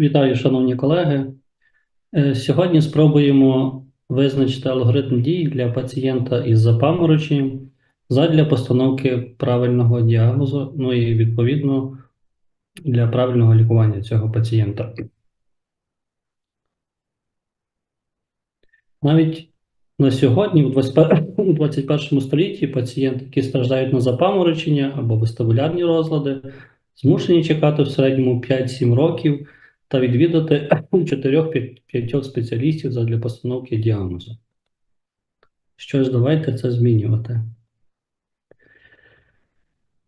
Вітаю, шановні колеги. Е, Сьогодні спробуємо визначити алгоритм дій для пацієнта із запамороченням задля постановки правильного діагнозу, ну і відповідно для правильного лікування цього пацієнта. Навіть на сьогодні, в 21 у 21 столітті, пацієнти, які страждають на запаморочення або вестибулярні розлади, змушені чекати в середньому 5-7 років та відвідати 4-5 спеціалістів задля постановки діагнозу. Що ж, давайте це змінювати.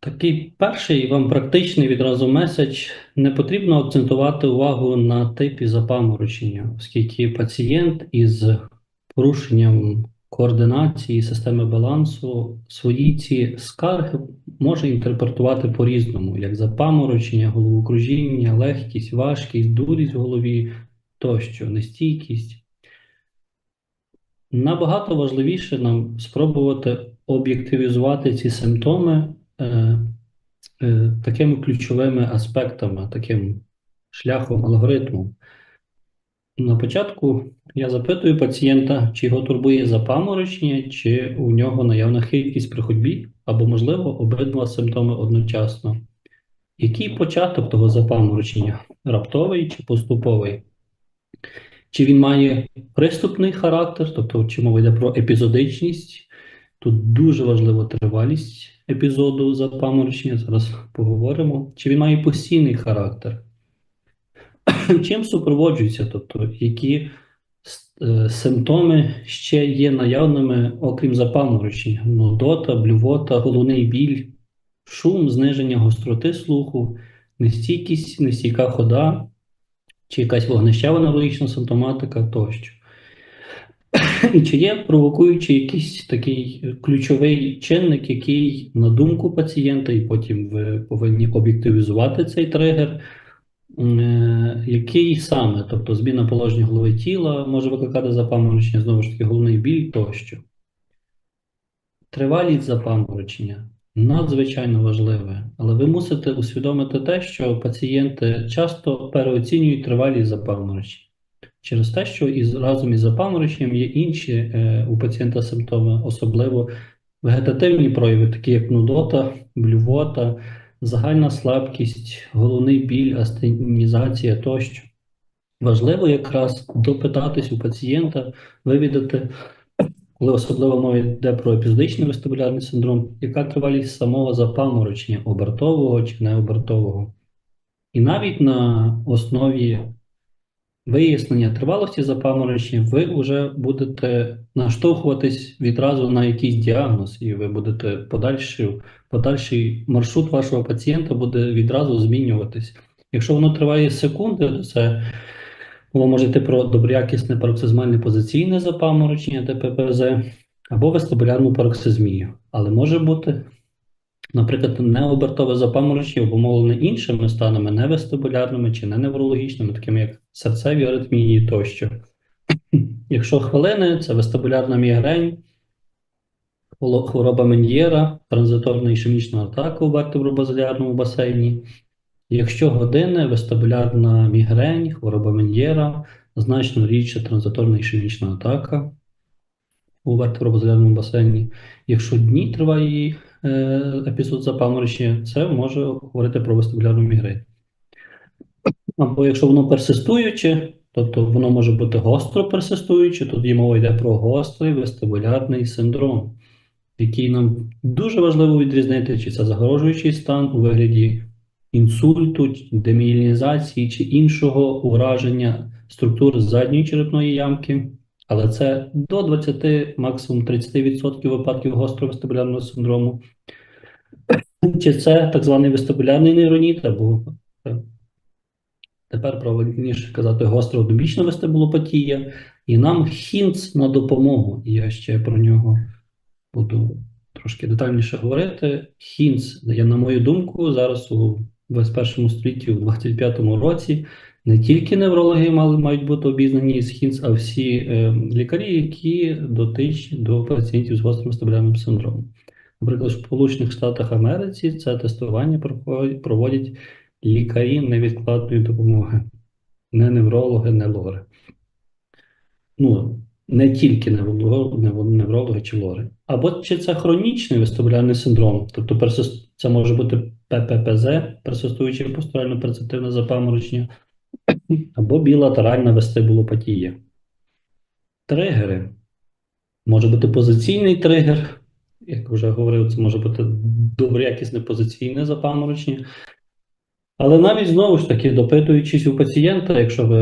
Такий перший вам практичний відразу меседж. Не потрібно акцентувати увагу на типі запаморочення, оскільки пацієнт із порушенням координації системи балансу свої ці скарги може інтерпретувати по-різному, як запаморочення, головокружіння, легкість, важкість, дурість в голові тощо, нестійкість. Набагато важливіше нам спробувати об'єктивізувати ці симптоми е, е, такими ключовими аспектами, таким шляхом, алгоритмом. На початку я запитую пацієнта, чи його турбує запаморочення, чи у нього наявна хилькість при ходьбі, або, можливо, обидва симптоми одночасно. Який початок того запаморочення? Раптовий чи поступовий? Чи він має приступний характер, тобто чи мова йде про епізодичність? Тут дуже важлива тривалість епізоду запаморочення, зараз поговоримо. Чи він має постійний характер? Чим супроводжується, тобто, які е, симптоми ще є наявними, окрім запаморочення? Нудота, блювота, головний біль, шум, зниження гостроти слуху, нестійкість, нестійка хода, чи якась вогнищева неврологічна симптоматика тощо. Чи є провокуючий якийсь такий ключовий чинник, який, на думку пацієнта, і потім ви повинні об'єктивізувати цей тригер, який саме, тобто зміна положення голови тіла може викликати запаморочення, знову ж таки, головний біль тощо. Тривалість запаморочення надзвичайно важливе, але ви мусите усвідомити те, що пацієнти часто переоцінюють тривалість запаморочення. Через те, що із, разом із запамороченням є інші е, у пацієнта симптоми, особливо вегетативні прояви, такі як нудота, блювота, загальна слабкість, головний біль, астенізація тощо. Важливо якраз допитатись у пацієнта, вивідати, коли особливо мова йде про епізодичний вестибулярний синдром, яка тривалість самого запаморочення обертового чи необертового. І навіть на основі вияснення тривалості запаморочення, ви вже будете наштовхуватись відразу на якийсь діагноз, і ви будете подальший, подальший маршрут вашого пацієнта буде відразу змінюватись. Якщо воно триває секунди, то це воно може йти про доброякісне пароксизмальне позиційне запаморочення ДППЗ або вестибулярну пароксизмію. Але може бути Наприклад, необертове запаморочення обумовлене іншими станами, не вестибулярними чи не неврологічними, такими як серцеві аритмії тощо. Якщо хвилини, це вестибулярна мігрень, хвороба Мен'єра, транзиторна ішемічна атака у вертебробазилярному басейні. Якщо години, вестибулярна мігрень, хвороба Мен'єра, значно рідше транзиторна ішемічна атака у вертебробазилярному басейні. Якщо дні триває Е, епізод запаморочення, це може говорити про вестибулярну мігрень. Або якщо воно персистуюче, тобто воно може бути гостро персистуюче, тоді мова йде про гострий вестибулярний синдром, який нам дуже важливо відрізнити, чи це загрожуючий стан у вигляді інсульту, деміелінізації чи іншого ураження структур задньої черепної ямки. Але це до 20, максимум 30% випадків гострого вестибулярного синдрому. Чи це так званий вестибулярний нейроніт, або е, тепер правильніше казати гостродобічна вестибулопатія, і нам хінц на допомогу. Я ще про нього буду трошки детальніше говорити. Хінц, я, на мою думку, зараз у 21 столітті, у 25-му році не тільки неврологи мали, мають бути обізнані з ХІНЦ, а всі е, лікарі, які дотичні до пацієнтів з гострим стабілярним синдромом. Наприклад, в Сполучених Штатах Америці це тестування проводять лікарі невідкладної допомоги. не неврологи, не лори. Ну, не тільки неврологи чи лори. Або чи це хронічний вестибулярний синдром, тобто це може бути ПППЗ, персистуюче постурально-перцептивне запаморочення, або білатеральна вестибулопатія. Тригери. Може бути позиційний тригер, як вже говорив, це може бути доброякісне позиційне запаморочення. Але навіть знову ж таки, допитуючись у пацієнта, якщо ви,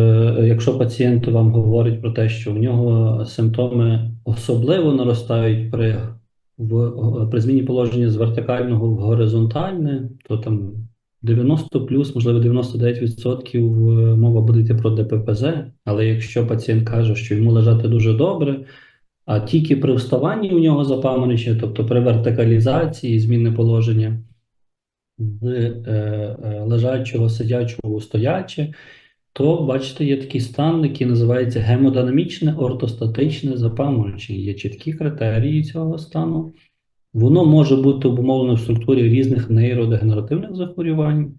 якщо пацієнт вам говорить про те, що в нього симптоми особливо наростають при, в, при зміні положення з вертикального в горизонтальне, то там 90 плюс, можливо, 99% мова буде йти про ДППЗ. Але якщо пацієнт каже, що йому лежати дуже добре, а тільки при вставанні у нього запаморочення, тобто при вертикалізації зміни положення з е, е, лежачого, сидячого у стояче, то бачите, є такий стан, який називається гемодинамічне ортостатичне запаморочення. Є чіткі критерії цього стану. Воно може бути обумовлено в структурі різних нейродегенеративних захворювань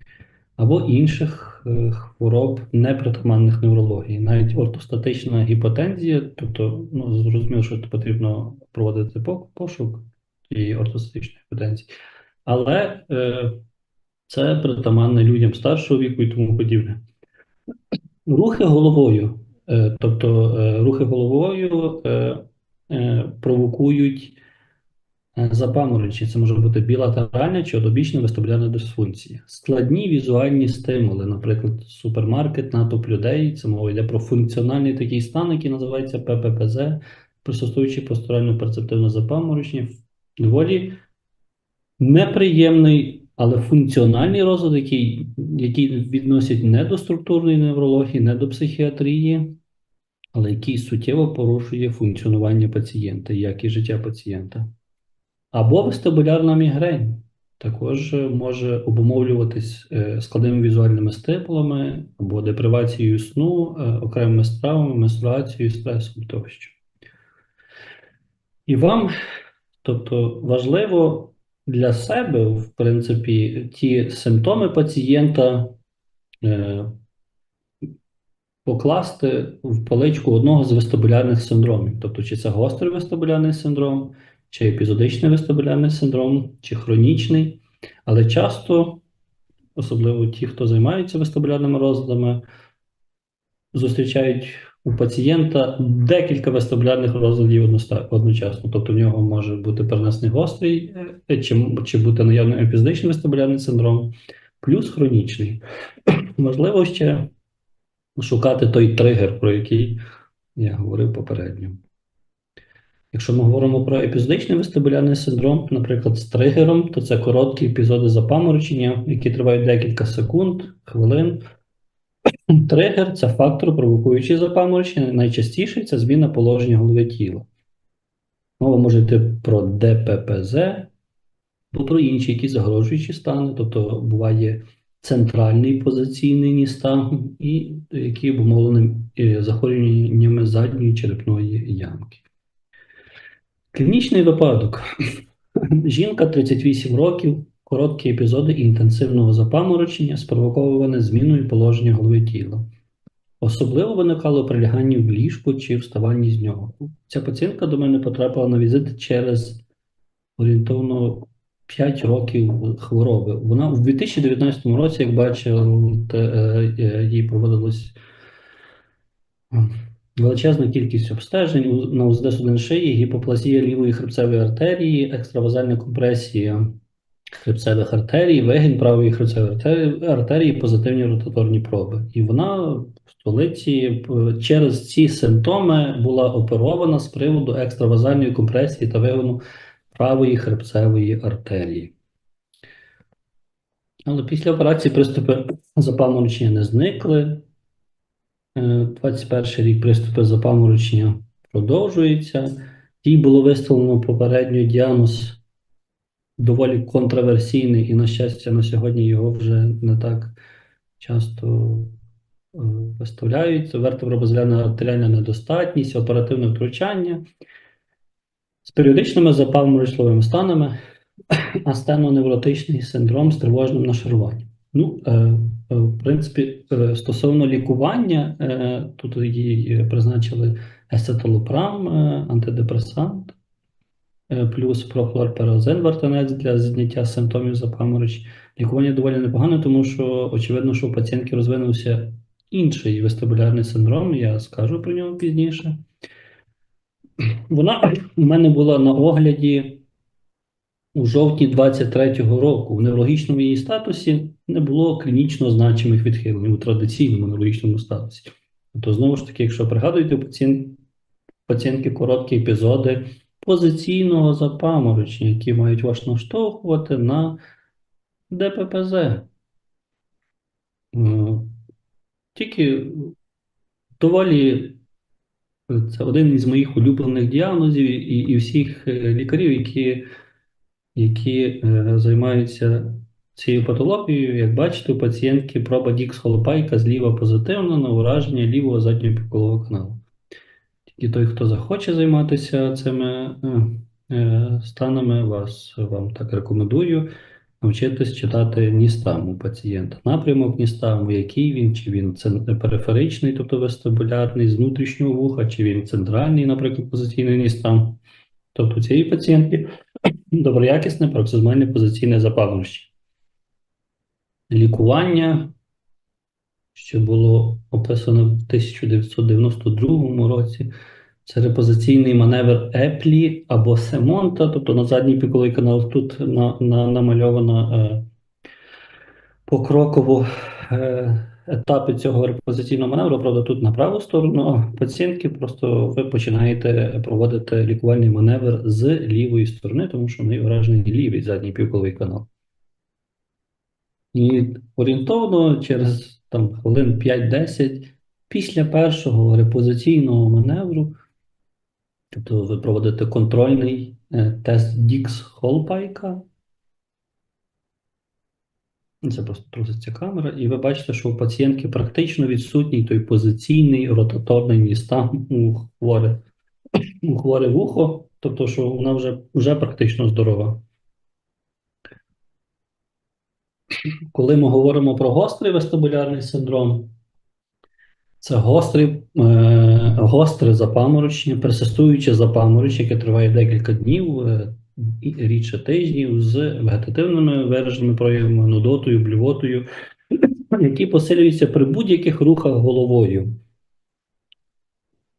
або інших е, хвороб непритаманних неврології. Навіть ортостатична гіпотензія, тобто, ну, зрозуміло, що потрібно проводити пошук і ортостатичної гіпотензії, але е, це притаманне людям старшого віку і тому подібне. Рухи головою, е, тобто е, рухи головою е, е, провокують е, запаморочення. Це може бути білатеральна чи одобічна вестибулярна дисфункція. Складні візуальні стимули, наприклад, супермаркет, натовп людей. Це мова йде про функціональний такий стан, який називається ПППЗ, присутствуючи постурально перцептивне запаморочення. Доволі неприємний, але функціональний розлад, який, який відносять не до структурної неврології, не до психіатрії, але який суттєво порушує функціонування пацієнта, як і життя пацієнта. Або вестибулярна мігрень також може обумовлюватись е, складними візуальними стимулами або депривацією сну, е, окремими стравами, менструацією, стресом тощо. І вам, тобто, важливо для себе, в принципі, ті симптоми пацієнта е, покласти в поличку одного з вестибулярних синдромів. Тобто, чи це гострий вестибулярний синдром, чи епізодичний вестибулярний синдром, чи хронічний. Але часто, особливо ті, хто займаються вестибулярними розладами, зустрічають у пацієнта декілька вестибулярних розладів одночасно. Тобто в нього може бути перенесений гострий, е, чи, чи бути наявний епізодичний вестибулярний синдром, плюс хронічний. Можливо ще шукати той тригер, про який я говорив попередньо. Якщо ми говоримо про епізодичний вестибулярний синдром, наприклад, з тригером, то це короткі епізоди запаморочення, які тривають декілька секунд, хвилин. Тригер це фактор, провокуючий запаморочення. Найчастіший це зміна положення голови тіла. Мова може йти про ДППЗ, або про інші якісь загрожуючі стани, тобто буває центральний позиційний стан, і які обумовлені е, захворюваннями задньої черепної ямки. Клінічний випадок. Жінка 38 років, короткі епізоди інтенсивного запаморочення, спровоковане зміною положення голови тіла. Особливо виникало при ляганні в ліжку чи вставанні з нього. Ця пацієнтка до мене потрапила на візит через орієнтовно 5 років хвороби. Вона в 2019 році, як бачив, е, е, їй проводилось величезна кількість обстежень на УЗД-судин шиї, гіпоплазія лівої хребцевої артерії, екстравазальна компресія хребцевих артерій, вигін правої хребцевої артерії, позитивні ротаторні проби. І вона в столиці через ці симптоми була оперована з приводу екстравазальної компресії та вигину правої хребцевої артерії. Але після операції приступи запаморочення не зникли. Е, 21 рік приступи запаморочення продовжуються. Їй було виставлено попередньо діагноз доволі контроверсійний, і, на щастя, на сьогодні його вже не так часто е, виставляють. Вертебробазальна артеріальна недостатність, оперативне втручання з періодичними запаморочливими станами, астеноневротичний синдром з тривожним нашаруванням. Ну, е, е, в принципі, е, стосовно лікування, тут їй призначили есеталопрам, е, антидепресант, плюс прохлорперозин, вартанець для зняття симптомів запамороч. Лікування доволі непогане, тому що очевидно, що у пацієнтки розвинувся інший вестибулярний синдром, я скажу про нього пізніше. Вона у мене була на огляді у жовтні 23-го року. В неврологічному її статусі не було клінічно значимих відхилень у традиційному неврологічному статусі. Тобто, знову ж таки, якщо пригадуєте, у пацієнт, пацієнтки короткі епізоди позиційного запаморочення, які мають вас наштовхувати на ДППЗ. Е, Тільки доволі це один із моїх улюблених діагнозів і, і всіх е, лікарів, які, які е, займаються цією патологією. Як бачите, у пацієнтки проба Дікс холопайка зліва позитивна на ураження лівого заднього півколового каналу. Тільки той, хто захоче займатися цими е, е, станами, вас вам так рекомендую навчитись читати ністам у пацієнта. Напрямок ністаму, який він, чи він периферичний, тобто вестибулярний, з внутрішнього вуха, чи він центральний, наприклад, позиційний ністам. Тобто цієї пацієнтки доброякісне пароксизмальне позиційне запалення. Лікування, що було описано в 1992 році, це репозиційний маневр Еплі або Семонта, тобто на задній піковий канал тут на, на, намальовано е, покроково е, етапи цього репозиційного маневру. Правда, тут на праву сторону пацієнтки просто ви починаєте проводити лікувальний маневр з лівої сторони, тому що в вражений лівий задній півковий канал. І орієнтовно через там, хвилин 5-10 після першого репозиційного маневру, тобто ви проводите контрольний е, тест Дікс Холпайка. Це просто труситься камера, і ви бачите, що у пацієнтки практично відсутній той позиційний ротаторний ністам у хворе, у хворе вухо, тобто, що вона вже, вже практично здорова. Коли ми говоримо про гострий вестибулярний синдром, це гострий, е, гостре запаморочення, персистуюче запаморочення, яке триває декілька днів, е, рідше тижнів, з вегетативними вираженими проявами, нудотою, блювотою, які посилюються при будь-яких рухах головою.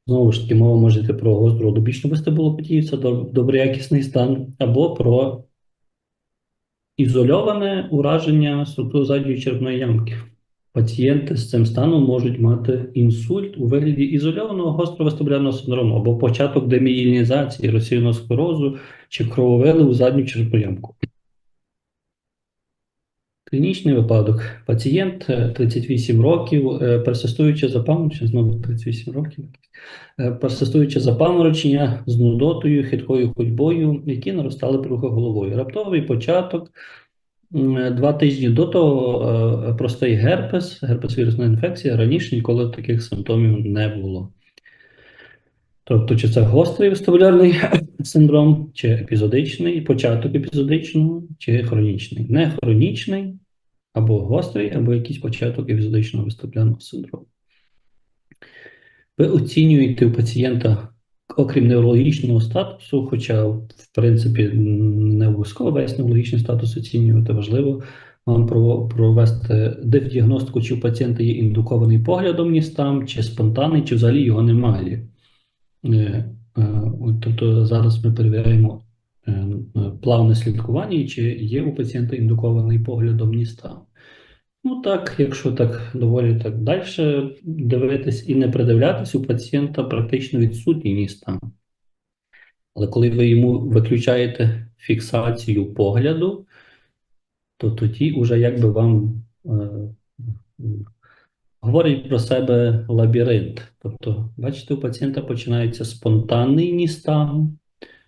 Знову ж таки, мова може йти про гостру добічну вестибулопатію, це доброякісний стан, або про ізольоване ураження структури задньої черепної ямки. Пацієнти з цим станом можуть мати інсульт у вигляді ізольованого гостровестибулярного синдрому або початок демієлінізації, розсіяного склерозу чи крововили у задню черепну. Клінічний випадок. Пацієнт е, 38 років, е, персистуюче запаморочення, знову 38 років, е, персистуюче запаморочення з нудотою, хиткою ходьбою, які наростали при головою. Раптовий початок. М, Два тижні до того е, простий герпес, герпес-вірусна інфекція, раніше ніколи таких симптомів не було. Тобто, чи це гострий вестибулярний синдром, чи епізодичний, початок епізодичного, чи хронічний. Не хронічний, або гострий, або якийсь початок епізодичного вестибулярного синдрому. Ви оцінюєте у пацієнта, окрім неврологічного статусу, хоча, в принципі, не обов'язково весь неврологічний статус оцінювати, важливо вам провести дифдіагностику, чи у пацієнта є індукований поглядом ністам, чи спонтанний, чи взагалі його немає. Е, е, Тобто зараз ми перевіряємо е, плавне слідкування, чи є у пацієнта індукований поглядом ністам. Ну так, якщо так доволі так далі дивитись і не придивлятись, у пацієнта практично відсутній ністам. Але коли ви йому виключаєте фіксацію погляду, то тоді вже якби вам е, говорить про себе лабіринт. Тобто, бачите, у пацієнта починається спонтанний ністам.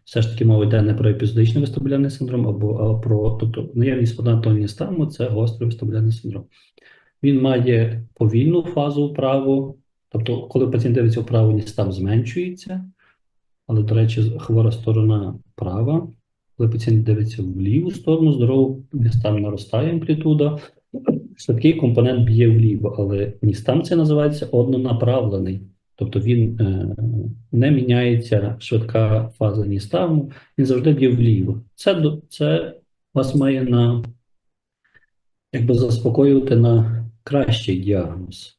Все ж таки мова йде не про епізодичний вестибулярний синдром, або а про тобто, наявність спонтанного ністаму це гострий вестибулярний синдром. Він має повільну фазу вправо, тобто, коли пацієнт дивиться вправо, ністам зменшується, але, до речі, хвора сторона права. Коли пацієнт дивиться в ліву сторону, здорову, ністам наростає амплітуда, швидкий компонент б'є вліво, але ністам це називається однонаправлений. Тобто він е, не міняється швидка фаза ністагму, він завжди б'є вліво. Це, це вас має на якби заспокоювати на кращий діагноз.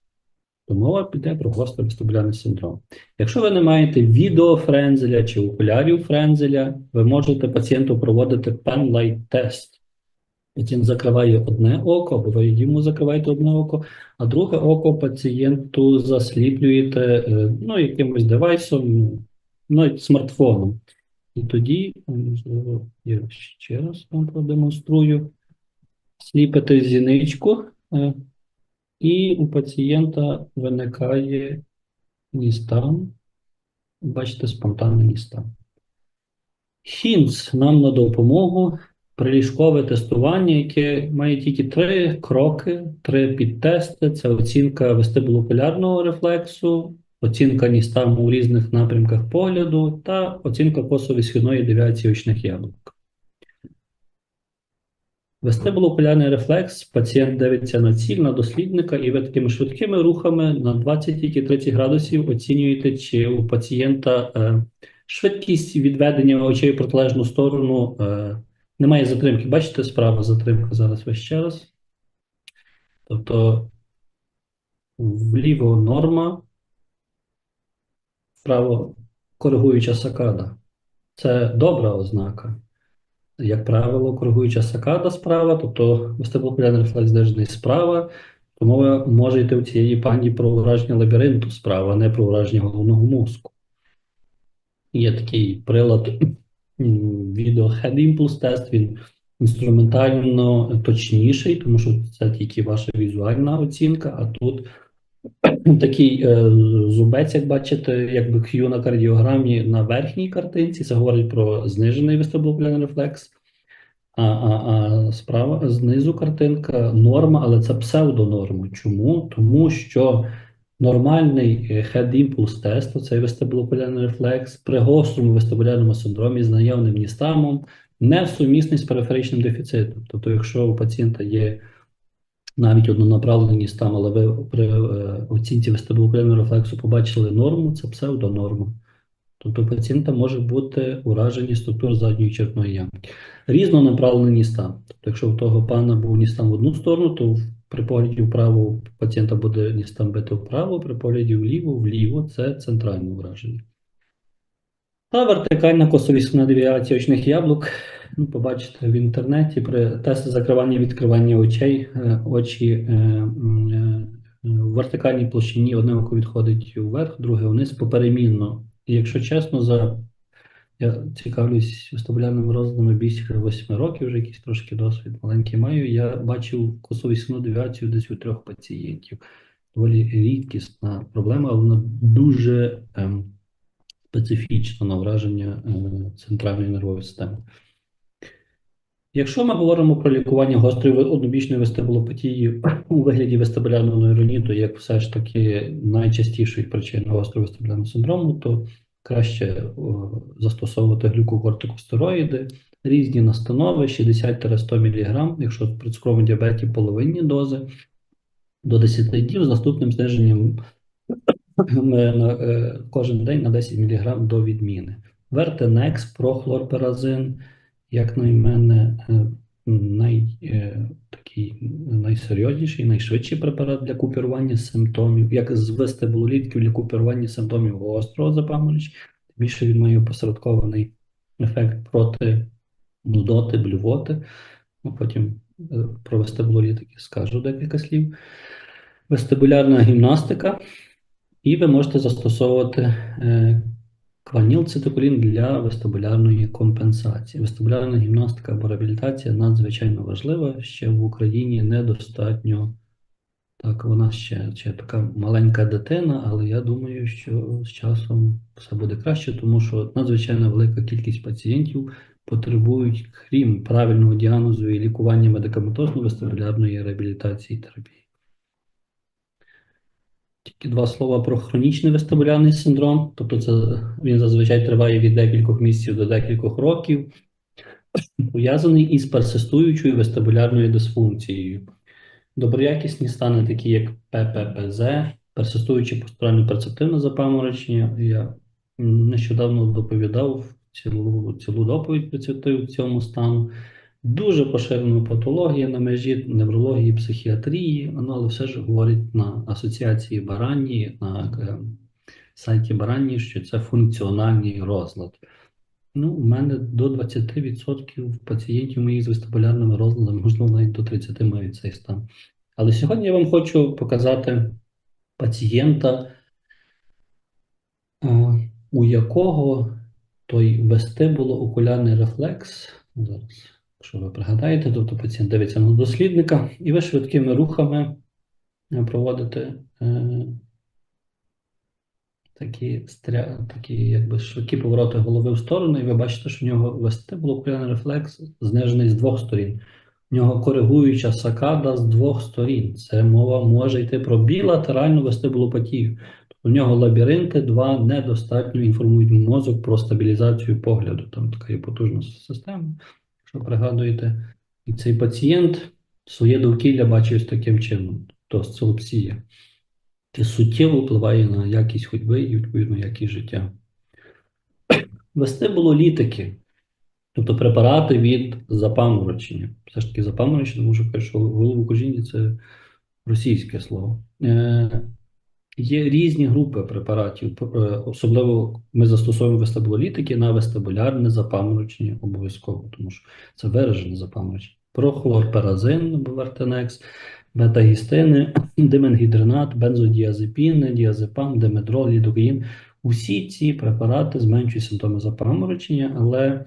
То мова піде про гострий вестибулярний синдром. Якщо ви не маєте відеофрензеля чи окулярів френзеля, ви можете пацієнту проводити penlight Пацієнт закриває одне око, або ви йому закриваєте одне око, а друге око пацієнту засліплюєте е, ну, якимось девайсом, ну, смартфоном. І тоді, можливо, я ще раз вам продемонструю. Сліпите зіничку, е, і у пацієнта виникає ністан. Бачите, спонтанний ністан. Хінц нам на допомогу приліжкове тестування, яке має тільки три кроки, три підтести. Це оцінка вестибулокулярного рефлексу, оцінка ністаму у різних напрямках погляду та оцінка косово-східної девіації очних яблук. Вестибулокулярний рефлекс, пацієнт дивиться на ціль, на дослідника, і ви такими швидкими рухами на 20-30 градусів оцінюєте, чи у пацієнта е, швидкість відведення очей в протилежну сторону е, немає затримки. Бачите, справа затримка зараз весь раз. Тобто вліво норма, вправо коригуюча сакада. Це добра ознака. Як правило, коригуюча сакада справа, тобто вестибулярний рефлекс держний справа, тому ви можете у цієї пані про ураження лабіринту справа, а не про ураження головного мозку. Є такий прилад відео Head Test, він інструментально точніший, тому що це тільки ваша візуальна оцінка, а тут такий е, зубець, як бачите, якби Q на кардіограмі на верхній картинці, це говорить про знижений вестибулярний рефлекс. А, а, а справа знизу картинка норма, але це псевдонорма. Чому? Тому що нормальний е, head impulse тест, цей вестибулярний рефлекс, при гострому вестибулярному синдромі з наявним ністамом, не сумісний з периферичним дефіцитом. Тобто, якщо у пацієнта є навіть однонаправленість там, але ви при е, оцінці вестибулярного рефлексу побачили норму, це псевдонорма. Тобто у пацієнта може бути уражені структур задньої черепної ямки. Різнонаправлений ністам. Тобто, якщо у того пана був ністам в одну сторону, то в- при погляді вправо пацієнта буде ністам бити вправо, при погляді вліво, вліво це центральне ураження. Та вертикальна косовісна девіація очних яблук. Ну, побачите в інтернеті при тесті закривання і відкривання очей, е, очі е, е, в вертикальній площині одне око відходить вверх, друге вниз поперемінно. І якщо чесно, за я цікавлюсь вестибулярними розладами більше 8 років, вже якийсь трошки досвід маленький маю. Я бачив косовісну девіацію десь у трьох пацієнтів. Доволі рідкісна проблема, але вона дуже ем, специфічна на враження е, центральної нервової системи. Якщо ми говоримо про лікування гострої однобічної вестибулопатії у вигляді вестибулярного нейроніту, як все ж таки найчастішою причиною гострого вестибулярного синдрому, то краще застосовувати глюкокортикостероїди, різні настанови 60-100 мг, якщо при цукровому діабеті половинні дози, до 10 днів з наступним зниженням на, е, кожен день на 10 мг до відміни. Вертенекс, прохлорперазин, як на мене, е, най, е, такий найсерйозніший, найшвидший препарат для купірування симптомів, як з вестибулолітків для купірування симптомів гострого запаморочення. Більше він має опосередкований ефект проти нудоти, блювоти. Ну, потім е, про вестибулолітики скажу декілька слів. Вестибулярна гімнастика. І ви можете застосовувати е, кванілцитоколін для вестибулярної компенсації. Вестибулярна гімнастика або реабілітація надзвичайно важлива. Ще в Україні недостатньо. Так, вона ще, ще така маленька дитина, але я думаю, що з часом все буде краще, тому що надзвичайно велика кількість пацієнтів потребують, крім правильного діагнозу і лікування медикаментозної вестибулярної реабілітації і терапії. Тільки два слова про хронічний вестибулярний синдром. Тобто, це він зазвичай триває від декількох місяців до декількох років, пов'язаний із персистуючою вестибулярною дисфункцією. Доброякісні стани, такі як ПППЗ, персистуючи постуральне перцептивне запаморочення. Я нещодавно доповідав цілу, цілу доповідь присвятив цьому стану. Дуже поширена патологія на межі неврології, психіатрії, ну, але все ж говорить на асоціації Баранії, на е, сайті Баранії, що це функціональний розлад. Ну, у мене до 20% пацієнтів моїх з вестибулярними розладами, можливо, навіть до 30 мають цей стан. Але сьогодні я вам хочу показати пацієнта, е, у якого той вестибулоокулярний рефлекс, зараз, якщо ви пригадаєте, тобто пацієнт дивиться на дослідника, і ви швидкими рухами е, проводите е, такі, стря... такі якби швидкі повороти голови в сторону, і ви бачите, що в нього вестибулоокулярний рефлекс знижений з двох сторін. В нього коригуюча сакада з двох сторін. Це мова може йти про білатеральну вестибулопатію. Тобто в нього лабіринти два недостатньо інформують мозок про стабілізацію погляду. Там така є потужна система, якщо пригадуєте. І цей пацієнт своє довкілля ось таким чином, тобто сцелопсія. Це суттєво впливає на якість ходьби і відповідно якість життя. Вестибулолітики, тобто препарати від запаморочення. Все ж таки запаморочення, тому що кажуть, що головокружіння – це російське слово. Є різні групи препаратів, е, особливо ми застосовуємо вестибулолітики на вестибулярне запаморочення обов'язково, тому що це виражене запаморочення. Прохлорперазин або вертенекс, бета-гістини, дименгідринат, бензодіазепіни, діазепам, димедрол, лідокаїн. Усі ці препарати зменшують симптоми запаморочення, але,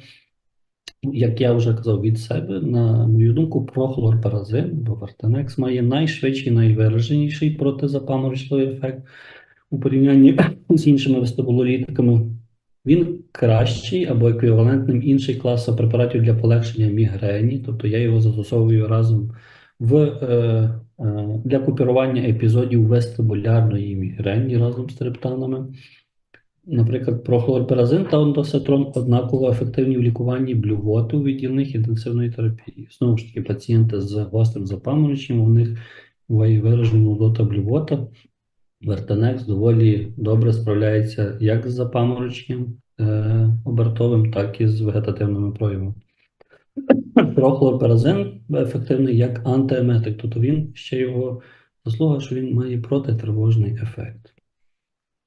як я вже казав від себе, на мою думку, прохлорперазин або вертенекс має найшвидший, найвираженіший протизапаморочливий ефект у порівнянні з іншими вестибулолітиками. Він кращий або еквівалентним інший клас препаратів для полегшення мігрені, тобто я його застосовую разом в, е, е, для купірування епізодів вестибулярної мігрені разом з триптанами. Наприклад, прохлорперазин та ондосетрон однаково ефективні в лікуванні блювоти у відділених інтенсивної терапії. Знову ж таки, пацієнти з гострим запамороченням, у них виражена нудота блювота. Вертенекс доволі добре справляється як з запамороченням е, обертовим, так і з вегетативними проявами. Прохлорперазин ефективний як антиеметик, тобто він ще його заслуга, що він має протитривожний ефект.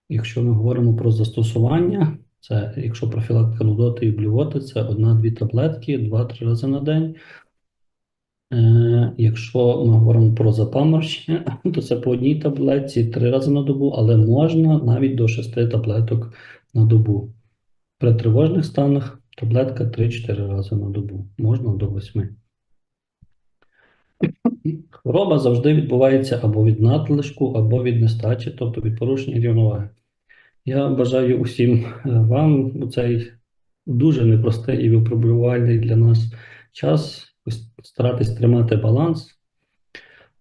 Якщо ми говоримо про застосування, це якщо профілактика нудоти і блювоти, це одна-дві таблетки, два-три рази на день. Е, якщо ми говоримо про запаморочення, то це по одній таблетці три рази на добу, але можна навіть до шести таблеток на добу. При тривожних станах таблетка 3-4 рази на добу, можна до 8. Хвороба завжди відбувається або від надлишку, або від нестачі, тобто від порушення рівноваги. Я бажаю усім е, вам у цей дуже непростий і випробувальний для нас час старатись тримати баланс.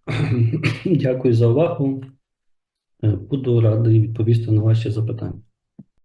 Дякую за увагу. Е, Буду радий відповісти на ваші запитання.